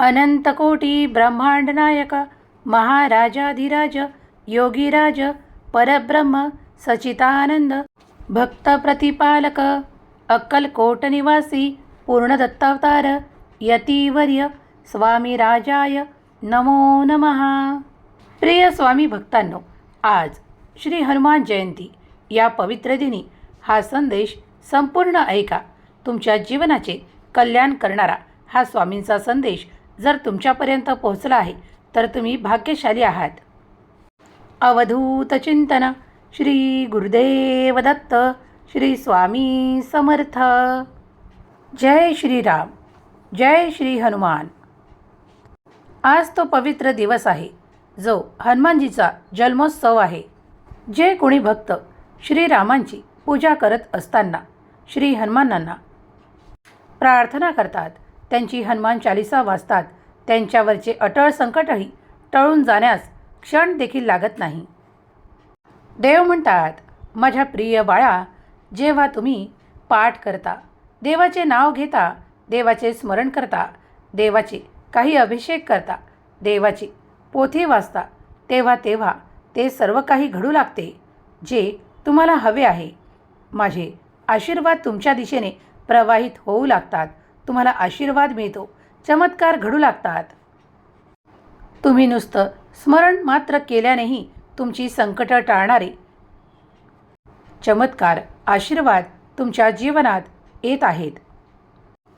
अनंतकोटी ब्रह्मांड नायक महाराजाधिराज योगीराज परब्रह्म सचितानंद भक्त प्रतिपालक अक्कलकोट निवासी पूर्णदत्तावतार यतीवर्य स्वामी राजाय नमो नमः. प्रिय स्वामी भक्तांनो आज श्री हनुमान जयंती. या पवित्र दिनी हा संदेश संपूर्ण ऐका. तुमच्या जीवनाचे कल्याण करणारा हा स्वामींचा संदेश जर तुमच्यापर्यंत पोहोचला आहे तर तुम्ही भाग्यशाली आहात. अवधूत चिंतन. श्री गुरुदेव दत्त. श्री स्वामी समर्थ. जय श्रीराम जय श्री हनुमान. आज तो पवित्र दिवस आहे. जो हनुमानजीचा जन्मोत्सव आहे. जे कोणी भक्त श्रीरामांची पूजा करत असताना श्री हनुमानांना प्रार्थना करतात त्यांची हनुमान चालिसा वाचतात त्यांच्यावरचे अटळ संकटही टळून जाण्यास क्षण देखील लागत नाही. देव म्हणतात माझ्या प्रिय बाळा जेव्हा तुम्ही पाठ करता देवाचे नाव घेता देवाचे स्मरण करता देवाचे काही अभिषेक करता देवाची पोथी वाचता तेव्हा तेव्हा ते सर्व काही घडू लागते जे तुम्हाला हवे आहे. माझे आशीर्वाद तुमच्या दिशेने प्रवाहित होऊ लागतात. तुम्हाला आशीर्वाद मिळतो. चमत्कार घडू लागतात. तुम्ही नुसतं स्मरण मात्र केल्यानेही तुमची संकटं टाळणारे. चमत्कार आशीर्वाद तुमच्या जीवनात येत आहेत.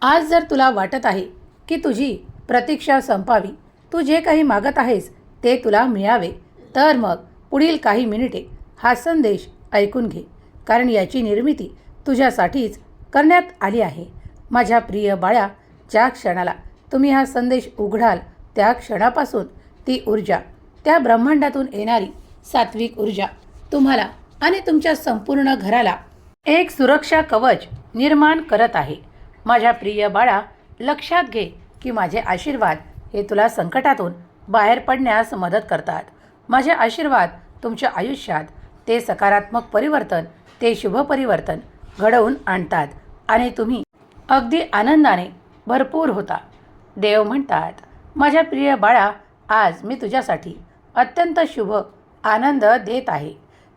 आज जर तुला वाटत आहे की तुझी प्रतीक्षा संपावी तू जे काही मागत आहेस ते तुला मिळावे तर मग पुढील काही मिनिटे हा संदेश ऐकून घे कारण याची निर्मिती तुझ्यासाठीच करण्यात आली आहे. माझ्या प्रिय बाळा ज्या क्षणाला तुम्ही हा संदेश उघडाल त्या क्षणापासून ती ऊर्जा. त्या ब्रह्मांडातून येणारी सात्विक ऊर्जा तुम्हाला आणि तुमच्या संपूर्ण घराला एक सुरक्षा कवच निर्माण करत आहे. माझ्या प्रिय बाळा लक्षात घे की माझे आशीर्वाद हे तुला संकटातून बाहेर पडण्यास मदत करतात. माझे आशीर्वाद तुमच्या आयुष्यात ते सकारात्मक परिवर्तन ते शुभ परिवर्तन घडवून आणतात आणि तुम्ही अगदी आनंदाने भरपूर होता. देव म्हणतात माझ्या प्रिय बाळा आज मी तुझ्यासाठी अत्यंत शुभ आनंद देत आहे.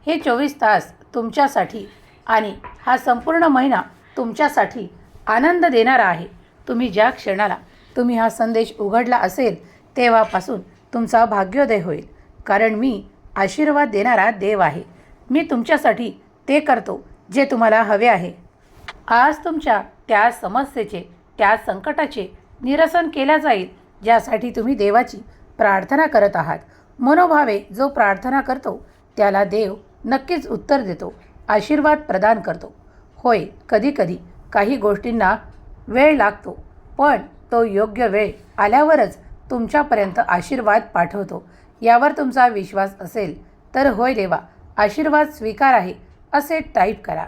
हे चोवीस तास तुमच्यासाठी आणि हा संपूर्ण महिना तुमच्यासाठी आनंद देणारा आहे. तुम्ही ज्या क्षणाला तुम्ही हा संदेश उघडला असेल तेव्हापासून तुमचा भाग्योदय होईल. कारण मी आशीर्वाद देणारा देव आहे. मी तुमच्यासाठी ते करतो जे तुम्हाला हवे आहे. आज तुमच्या त्या समस्येचे त्या संकटाचे निरसन केल्या जाईल ज्यासाठी तुम्ही देवाची प्रार्थना करत आहात. मनोभावे जो प्रार्थना करतो त्याला देव नक्कीच उत्तर देतो आशीर्वाद प्रदान करतो. होय कधीकधी काही गोष्टींना वेळ लागतो पण तो योग्य वेळ आल्यावरच तुमच्यापर्यंत आशीर्वाद पाठवतो. यावर तुमचा विश्वास असेल तर होय देवा आशीर्वाद स्वीकार आहे असे टाईप करा.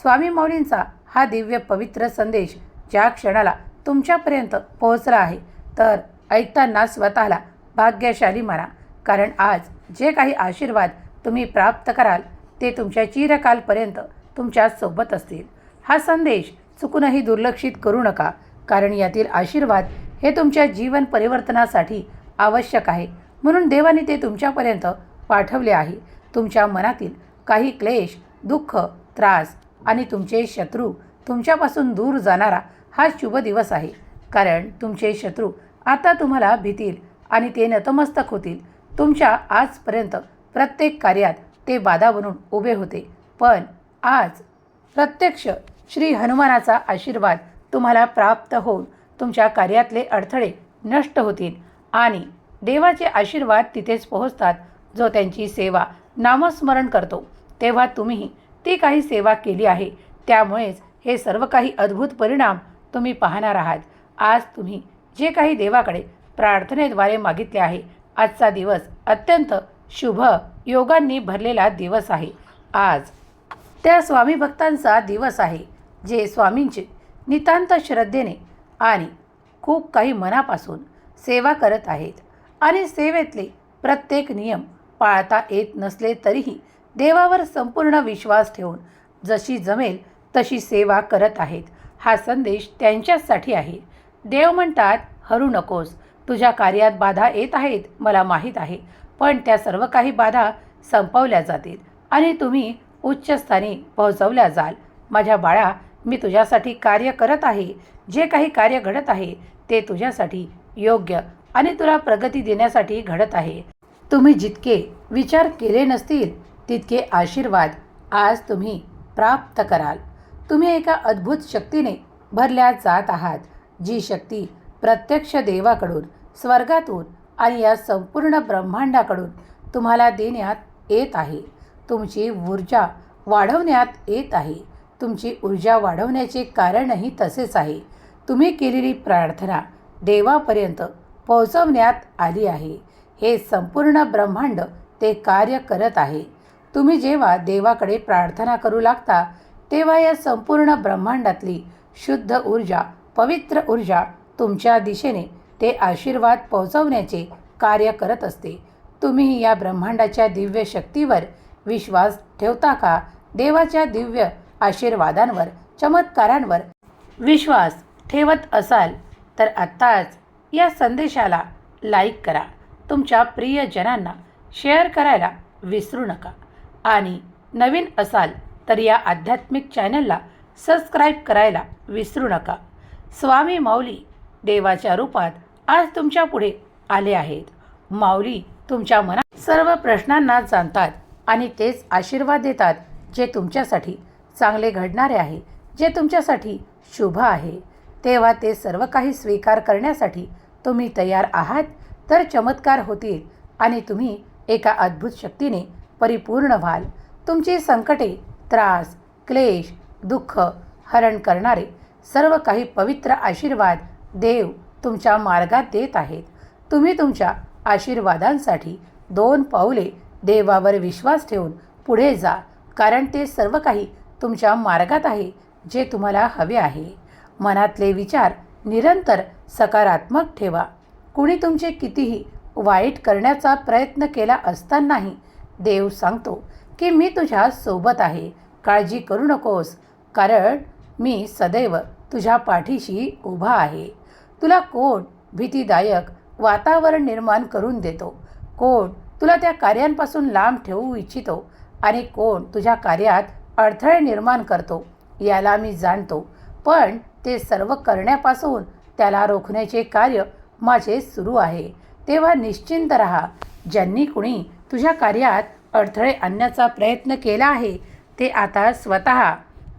स्वामी मौलींचा हा दिव्य पवित्र संदेश ज्या क्षणाला तुमच्यापर्यंत पोहोचला आहे. तर ऐकताना स्वतःला भाग्यशाली माना कारण आज जे काही आशीर्वाद तुम्ही प्राप्त कराल ते तुमच्या चिरकालपर्यंत तुमच्यासोबत असतील. हा संदेश चुकूनही दुर्लक्षित करू नका. कारण यातील आशीर्वाद हे तुमच्या जीवन परिवर्तनासाठी आवश्यक आहे. म्हणून देवाने ते तुमच्यापर्यंत पाठवले आहे. तुमच्या मनातील काही क्लेश दुःख त्रास आणि तुमचे शत्रू तुमच्यापासून दूर जाणारा हा शुभ दिवस आहे. कारण तुमचे शत्रू आता तुम्हाला भीतील आणि ते नतमस्तक होतील. तुमच्या आजपर्यंत प्रत्येक कार्यात ते बाधा बनून उभे होते. पण आज प्रत्यक्ष श्री हनुमानाचा आशीर्वाद तुम्हाला प्राप्त होऊन तुमच्या कार्यातले अडथळे नष्ट होतील आणि देवाचे आशीर्वाद तिथेच पोहोचतात जो त्यांची सेवा नामस्मरण करतो. तेव्हा तुम्ही ती काही सेवा केली आहे त्यामुळेच हे सर्व काही अद्भुत परिणाम तुम्ही पाहणार आहात. आज तुम्ही जे काही देवाकडे प्रार्थनेद्वारे मागितले आहे आजचा दिवस अत्यंत शुभ योगांनी भरलेला दिवस आहे. आज त्या स्वामी भक्तांचा दिवस आहे जे स्वामींचे नितांत श्रद्धेने आणि खूप काही मनापासून सेवा करत आहेत आणि सेवेतले प्रत्येक नियम पाळता येत नसले तरीही देवावर संपूर्ण विश्वास ठेवून जशी जमेल तशी सेवा करत आहेत. हा संदेश त्यांच्याचसाठी आहे. देव म्हणतात हरू नकोस. तुझ्या कार्यात बाधा येत आहेत मला माहीत आहे. पण त्या सर्व काही बाधा संपवल्या जातील आणि तुम्ही उच्चस्थानी पोहोचवल्या जाल. माझ्या बाळा मी तुझ्यासाठी कार्य करत आहे. जे काही कार्य घडत आहे ते तुझ्यासाठी योग्य आणि तुला प्रगती देण्यासाठी घडत आहे. तुम्ही जितके विचार केले नसतील तितके आशीर्वाद आज तुम्ही प्राप्त कराल. तुम्ही एका अद्भुत शक्तीने भरल्या जात आहात जी शक्ती प्रत्यक्ष देवाकडून स्वर्गातून आणि या संपूर्ण ब्रह्मांडाकडून तुम्हाला देण्यात येत आहे. तुमची ऊर्जा वाढवण्यात येत आहे. तुमची ऊर्जा वाढवण्याचे कारणही तसेच आहे. तुम्ही केलेली प्रार्थना देवापर्यंत पोहोचवण्यात आली आहे. हे संपूर्ण ब्रह्मांड ते कार्य करत आहे. तुम्ही जेव्हा देवाकडे प्रार्थना करू लागता तेव्हा या संपूर्ण ब्रह्मांडातली शुद्ध ऊर्जा पवित्र ऊर्जा तुमच्या दिशेने ते आशीर्वाद पोहोचवण्याचे कार्य करत असते. तुम्ही या ब्रह्मांडाच्या दिव्य शक्तीवर विश्वास ठेवता का? देवाच्या दिव्य आशीर्वादांवर चमत्कारांवर विश्वास ठेवत असाल तर आत्ताच या संदेशाला लाईक करा. तुमच्या प्रियजनांना शेअर करायला विसरू नका. आणि नवीन असाल तर या आध्यात्मिक चॅनलला सबस्क्राईब करायला विसरू नका. स्वामी माऊली देवाच्या रूपात आज तुमच्यापुढे आले आहेत. माऊली तुमच्या मनात सर्व प्रश्नांना जाणतात आणि तेच आशीर्वाद देतात जे तुमच्यासाठी चांगले घडणारे आहे जे तुमच्यासाठी शुभ आहे. तेव्हा ते सर्व काही स्वीकार करण्यासाठी तुम्ही तयार आहात तर चमत्कार होतील आणि तुम्ही एका अद्भुत शक्तीने परिपूर्ण व्हाल. तुमची संकटे त्रास क्लेश दुःख हरण करणारे सर्व काही पवित्र आशीर्वाद देव तुमच्या मार्गात देत आहेत. तुम्ही तुमच्या आशीर्वादांसाठी दोन पाऊले देवावर विश्वास ठेवून पुढे जा कारण ते सर्व काही तुमच्या मार्गात आहे जे तुम्हाला हवे आहे. मनातले विचार निरंतर सकारात्मक ठेवा. कुणी तुमचे कितीही वाईट करण्याचा प्रयत्न केला असतानाही देव सांगतो की मी तुझ्या सोबत आहे. काळजी करू नकोस कारण मी सदैव तुझ्या पाठीशी उभा आहे. तुला कोण भीतीदायक वातावरण निर्माण करून देतो? कोण तुला त्या कार्यांपासून लांब ठेवू इच्छितो? आणि कोण तुझ्या कार्यात अडथळे निर्माण करतो? याला मी जाणतो. पण ते सर्व करण्यापासून त्याला रोखण्याचे कार्य माझे सुरू आहे. तेव्हा निश्चिंत रहा. ज्यांनी कुणी तुझ्या कार्यात अडथळे आणण्याचा प्रयत्न केला आहे. ते आता स्वतः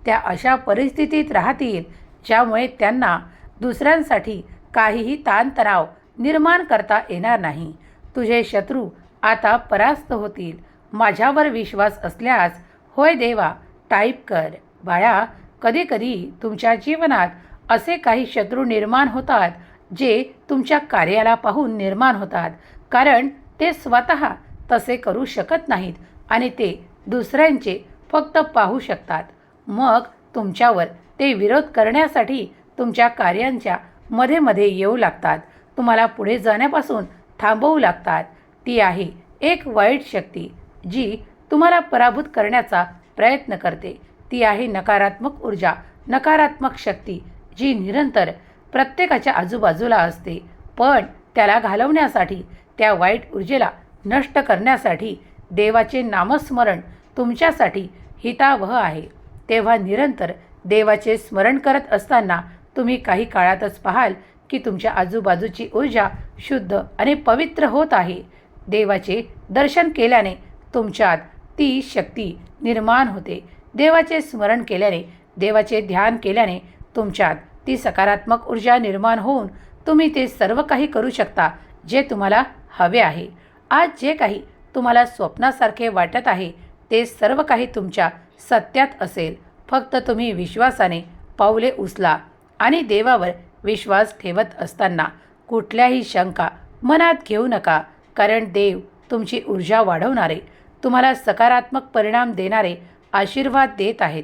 त्या अशा परिस्थितीत राहतील ज्यामुळे त्यांना दुसऱ्यांसाठी काहीही ताणतणाव निर्माण करता येणार नाही. तुझे शत्रू आता परास्त होतील. माझ्यावर विश्वास असल्यास होय देवा टाईप कर. बाळा कधीकधी तुमच्या जीवनात असे काही शत्रू निर्माण होतात जे तुमच्या कार्याला पाहून निर्माण होतात. कारण ते स्वतः तसे करू शकत नाहीत आणि ते दुसऱ्यांचे फक्त पाहू शकतात. मग तुमच्यावर ते विरोध करण्यासाठी तुमच्या कार्यांच्या मध्ये मध्ये येऊ लागतात. तुम्हाला पुढे जाण्यापासून थांबवू लागतात. ती आहे एक वाईट शक्ती जी तुम्हाला पराभूत करण्याचा प्रयत्न करते. ती आहे नकारात्मक ऊर्जा नकारात्मक शक्ती जी निरंतर प्रत्येकाच्या आजूबाजूला असते. पण त्याला घालवण्यासाठी त्या वाईट ऊर्जेला नष्ट करण्यासाठी देवाचे नामस्मरण तुमच्यासाठी हितावह आहे. तेव्हा निरंतर देवाचे स्मरण करत असताना तुम्ही काही काळातच पाहाल की तुमच्या आजूबाजूची ऊर्जा शुद्ध आणि पवित्र होत आहे. देवाचे दर्शन केल्याने तुमच्यात ती शक्ती निर्माण होते. देवाचे स्मरण केल्याने देवाचे ध्यान केल्याने तुमच्यात ती सकारात्मक ऊर्जा निर्माण होऊन तुम्ही ते सर्व काही करू शकता जे तुम्हाला हवे आहे. आज जे काही तुम्हाला स्वप्नासारखे वाटत आहे ते सर्व काही तुमच्या सत्यात असेल. फक्त तुम्ही विश्वासाने पावले उचला आणि देवावर विश्वास ठेवत असताना कुठल्याही शंका मनात घेऊ नका कारण देव तुमची ऊर्जा वाढवणारे तुम्हाला सकारात्मक परिणाम देणारे आशीर्वाद देत आहेत.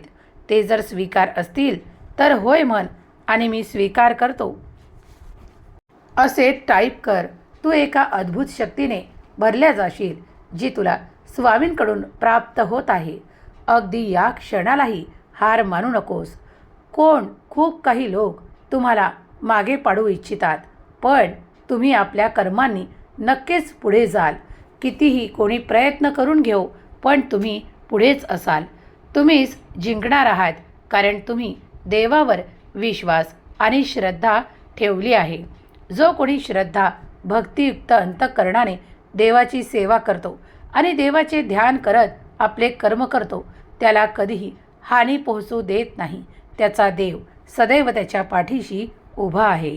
ते जर स्वीकार असतील तर होय म्हण आणि मी स्वीकार करतो. असे टाईप कर. तू एका अद्भुत शक्तीने भरल्या जाशील जी तुला स्वामींकडून प्राप्त होत आहे. अगदी या क्षणालाही हार मानू नकोस. कोण खूप काही लोक तुम्हाला मागे पाडू इच्छितात पण तुम्ही आपल्या कर्मांनी नक्कीच पुढे जाल. कितीही कोणी प्रयत्न करून घेऊ पण तुम्ही पुढेच असाल. तुम्हीच जिंकणार आहात कारण तुम्ही देवावर विश्वास आणि श्रद्धा ठेवली आहे. जो कोणी श्रद्धा भक्तियुक्त अंतकरणाने देवाची सेवा करतो आणि देवाचे ध्यान करत आपले कर्म करतो. त्याला कधीही हानी पोहोचू देत नाही. त्याचा देव सदैव त्याच्या पाठीशी उभा आहे.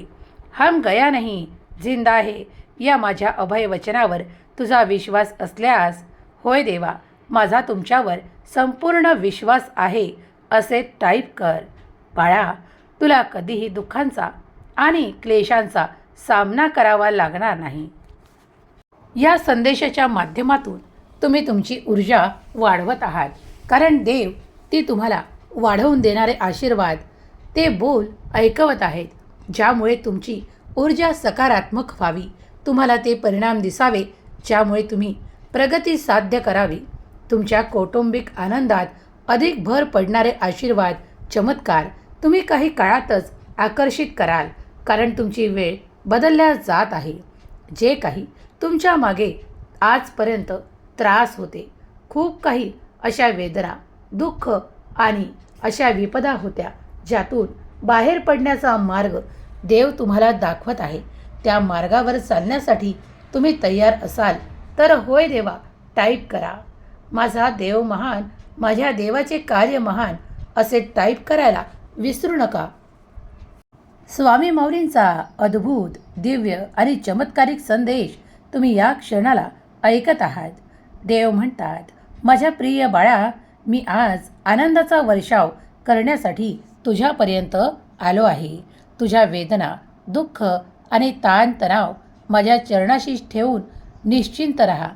हम गया नाही जिंदा आहे या माझ्या अभय वचनावर तुझा विश्वास असल्यास होय देवा माझा तुमच्यावर संपूर्ण विश्वास आहे असे टाईप कर. बाळा तुला कधीही दुःखांचा आणि क्लेशांचा सामना करावा लागणार नाही. या संदेशाच्या माध्यमातून तुम्ही तुमची ऊर्जा वाढवत आहात. कारण देव ती तुम्हाला वाढवून देणारे आशीर्वाद ते बोल ऐकवत आहेत. ज्यामुळे तुमची ऊर्जा सकारात्मक व्हावी. तुम्हाला ते परिणाम दिसावे ज्यामुळे तुम्ही प्रगती साध्य करावी. तुमच्या कौटुंबिक आनंदात अधिक भर पडणारे आशीर्वाद चमत्कार तुम्ही काही काळातच आकर्षित कराल. कारण तुमची वेळ बदलल्या जात आहे. जे काही तुमच्या मागे आजपर्यंत त्रास होते खूप काही अशा वेदना दुःख आणि अशा विपदा होत्या ज्यातून बाहेर पडण्याचा मार्ग देव तुम्हाला दाखवत आहे. त्या मार्गावर चालण्यासाठी तुम्ही तयार असाल तर होय देवा टाईप करा. माझा देव महान माझ्या देवाचे कार्य महान असे टाईप करायला विसरू नका. स्वामी माऊलींचा अद्भुत दिव्य आणि चमत्कारिक संदेश तुम्ही या क्षणाला ऐकत आहात. देव म्हणतात माझ्या प्रिय बाळा मी आज आनंदाचा वर्षाव करण्यासाठी तुझ्यापर्यंत आलो आहे. तुझ्या वेदना दुःख आणि ताणतणाव माझ्या चरणाशी ठेवून निश्चिंत राहा.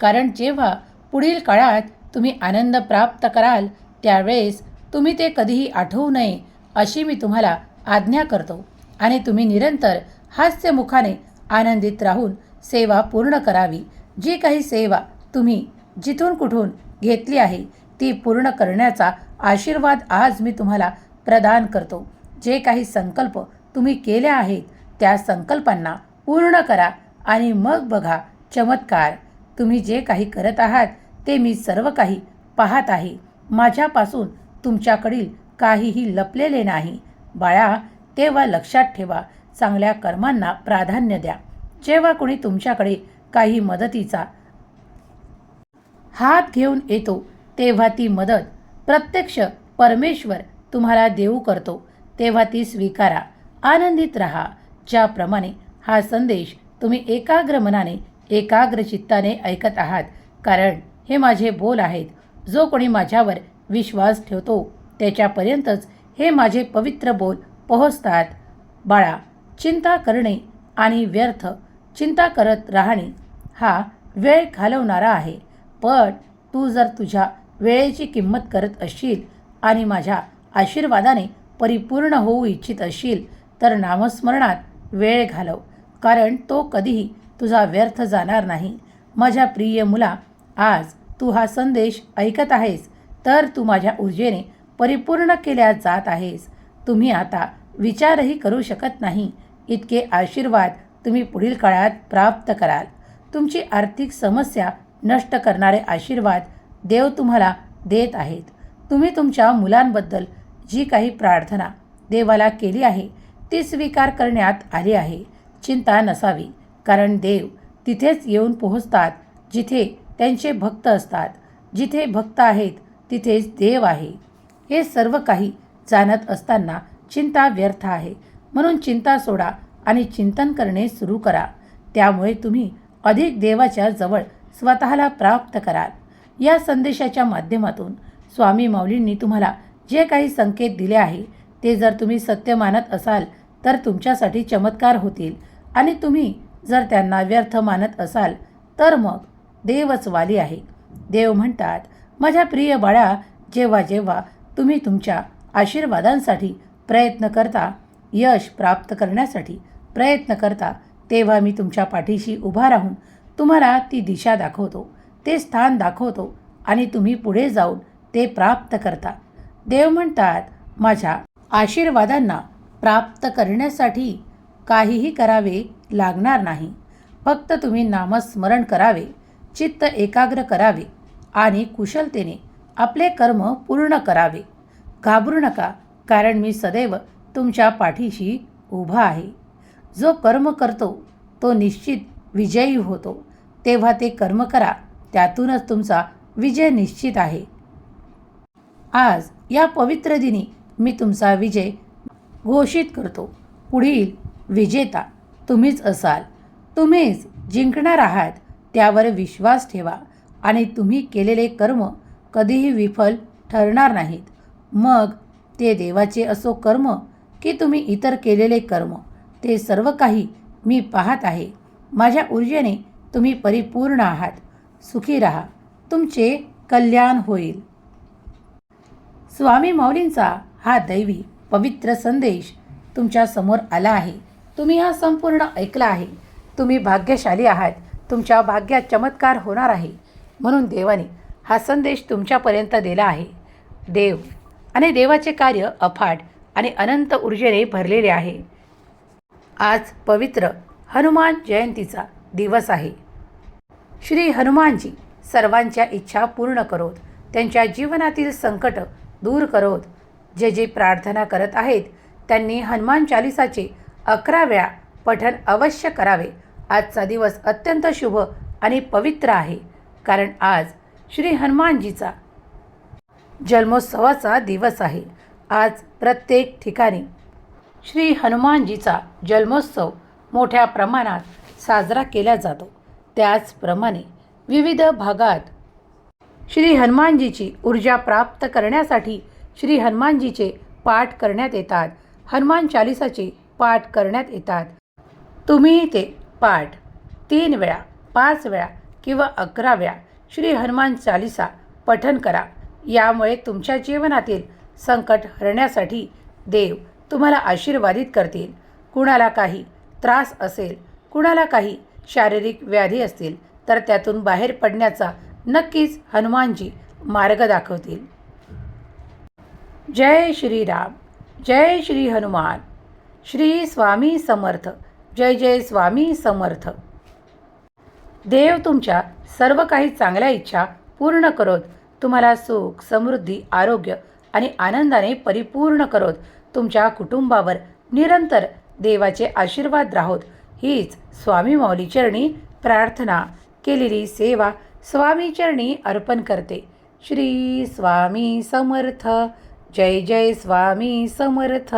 कारण जेव्हा पुढील काळात तुम्ही आनंद प्राप्त कराल त्यावेळेस तुम्ही ते कधीही आठवू नये अशी मी तुम्हाला आज्ञा करतो. आणि तुम्ही निरंतर हास्यमुखाने आनंदित राहून सेवा पूर्ण करावी. जी काही सेवा तुम्ही जिथून कुठून घेतली आहे ती पूर्ण करण्याचा आशीर्वाद आज मी तुम्हाला प्रदान करतो. जे काही संकल्प तुम्ही केले आहेत त्या संकल्पांना पूर्ण करा आणि मग बघा चमत्कार. तुम्ही जे काही करत आहात ते मी सर्व काही पाहत आहे. माझ्यापासून तुमच्याकडील काहीही लपलेले नाही. बाळा तेव्हा लक्षात ठेवा चांगल्या कर्मांना प्राधान्य द्या. जेव्हा कोणी तुमच्याकडे काही मदतीचा हात घेऊन येतो तेव्हा ती मदत प्रत्यक्ष परमेश्वर तुम्हाला देऊ करतो. तेव्हा ती स्वीकारा आनंदित राहा. ज्याप्रमाणे हा संदेश तुम्ही एकाग्र मनाने एकाग्र चित्ताने ऐकत आहात. कारण हे माझे बोल आहेत. जो कोणी माझ्यावर विश्वास ठेवतो त्याच्यापर्यंतच हे माझे पवित्र बोल पोहोचतात. बाळा चिंता करणे आणि व्यर्थ चिंता करत राहणे हा वेळ घालवणारा आहे. पण तू जर तुझ्या वेळेची किंमत करत असशील आणि माझ्या आशीर्वादाने परिपूर्ण होऊ इच्छित असशील तर नामस्मरणात वेळ घालव कारण तो कधीही तुझा व्यर्थ जाणार नाही. माझ्या प्रिय मुला आज तू हा संदेश ऐकत आहेस तर तू माझ्या ऊर्जेने परिपूर्ण केल्या जात आहेस. तुम्ही आता विचारही करू शकत नाही. इतके आशीर्वाद तुम्ही पुढील काळात प्राप्त कराल. तुमची आर्थिक समस्या नष्ट करणारे आशीर्वाद देव तुम्हाला देत आहेत. तुम्ही तुमच्या मुलांबद्दल जी काही प्रार्थना देवाला केली आहे ती स्वीकार करण्यात आली आहे. चिंता नसावी कारण देव तिथेच येऊन पोहोचतात जिथे त्यांचे भक्त असतात. जिथे भक्त आहेत तिथेच देव आहे. हे सर्व काही जाणत असताना चिंता व्यर्थ आहे. म्हणून चिंता सोडा आणि चिंतन करणे सुरू करा. त्यामुळे तुम्ही अधिक देवाच्या जवळ स्वतःला प्राप्त कराल. या संदेशाच्या माध्यमातून स्वामी माऊलींनी तुम्हाला जे काही संकेत दिले आहे ते जर तुम्ही सत्य मानत असाल तर तुमच्यासाठी चमत्कार होतील. आणि तुम्ही जर त्यांना व्यर्थ मानत असाल तर मग देवच वाली आहे. देव म्हणतात माझ्या प्रिय बाळा जेव्हा जेव्हा तुम्ही तुमच्या आशीर्वादांसाठी प्रयत्न करता यश प्राप्त करण्यासाठी प्रयत्न करता तेव्हा मी तुमच्या पाठीशी उभा राहून तुम्हाला ती दिशा दाखवतो ते स्थान दाखवतो आणि तुम्ही पुढे जाऊन ते प्राप्त करता. देव म्हणतात माझ्या आशीर्वादांना प्राप्त करण्यासाठी काहीही करावे लागणार नाही. फक्त तुम्ही नामस्मरण करावे चित्त एकाग्र करावे आणि कुशलतेने आपले कर्म पूर्ण करावे. घाबरू नका कारण मी सदैव तुमच्या पाठीशी उभा आहे. जो कर्म करतो तो निश्चित विजयी होतो. तेव्हा ते कर्म करा त्यातूनच तुमचा विजय निश्चित आहे. आज या पवित्र दिनी मी तुमचा विजय घोषित करतो. पुढील विजेता तुम्हीच असाल. तुम्हीच जिंकणार आहात त्यावर विश्वास ठेवा आणि तुम्ही केलेले कर्म कधीही विफल ठरणार नाहीत. मग ते देवाचे असो कर्म की तुम्ही इतर केलेले कर्म ते सर्व काही मी पाहत आहे. माझ्या ऊर्जेने तुम्ही परिपूर्ण आहात. सुखी राहा. तुमचे कल्याण होईल. स्वामी माऊलींचा हा दैवी पवित्र संदेश तुमच्यासमोर आला आहे. तुम्ही हा संपूर्ण ऐकला आहे. तुम्ही भाग्यशाली आहात. तुमच्या भाग्यात चमत्कार होणार आहे. म्हणून देवाने हा संदेश तुमच्यापर्यंत दिला आहे. देव आणि देवाचे कार्य अफाट आणि अनंत ऊर्जेने भरलेले आहे. आज पवित्र हनुमान जयंतीचा दिवस आहे. श्री हनुमानजी सर्वांच्या इच्छा पूर्ण करोत त्यांच्या जीवनातील संकट दूर करोत. जे जे प्रार्थना करत आहेत त्यांनी हनुमान चालिसाचे अकरा वेळा पठन अवश्य करावे. आजचा दिवस अत्यंत शुभ आणि पवित्र आहे. कारण आज श्री हनुमानजीचा जन्मोत्सवाचा दिवस आहे. आज प्रत्येक ठिकाणी श्री हनुमानजीचा जन्मोत्सव मोठ्या प्रमाणात साजरा केला जातो. त्याचप्रमाणे विविध भागात श्री हनुमानजीची ऊर्जा प्राप्त करण्यासाठी श्री हनुमानजीचे पाठ करण्यात येतात. हनुमान चालिसाचे पाठ करण्यात येतात. तुम्ही ते पाठ तीन वेळा पाच वेळा किंवा अकरा वेळा श्री हनुमान चालिसा पठन करा. यामुळे तुमच्या जीवनातील संकट हरण्यासाठी देव तुम्हाला आशीर्वादित करतील. कुणाला काही त्रास असेल कुणाला काही शारीरिक व्याधी असतील तर त्यातून बाहेर पडण्याचा नक्कीच हनुमानजी मार्ग दाखवतील. जय श्रीराम जय श्री हनुमान श्री स्वामी समर्थ जय जय स्वामी समर्थ. देव तुमच्या सर्व काही चांगल्या इच्छा पूर्ण करोत. तुम्हाला सुख समृद्धी आरोग्य आणि आनंदाने परिपूर्ण करोत. तुमच्या कुटुंबावर निरंतर देवाचे आशीर्वाद राहोत. हीच स्वामी माऊलीचरणी प्रार्थना. केलेली सेवा स्वामीचरणी अर्पण करते. श्री स्वामी समर्थ. जय जय स्वामी समर्थ.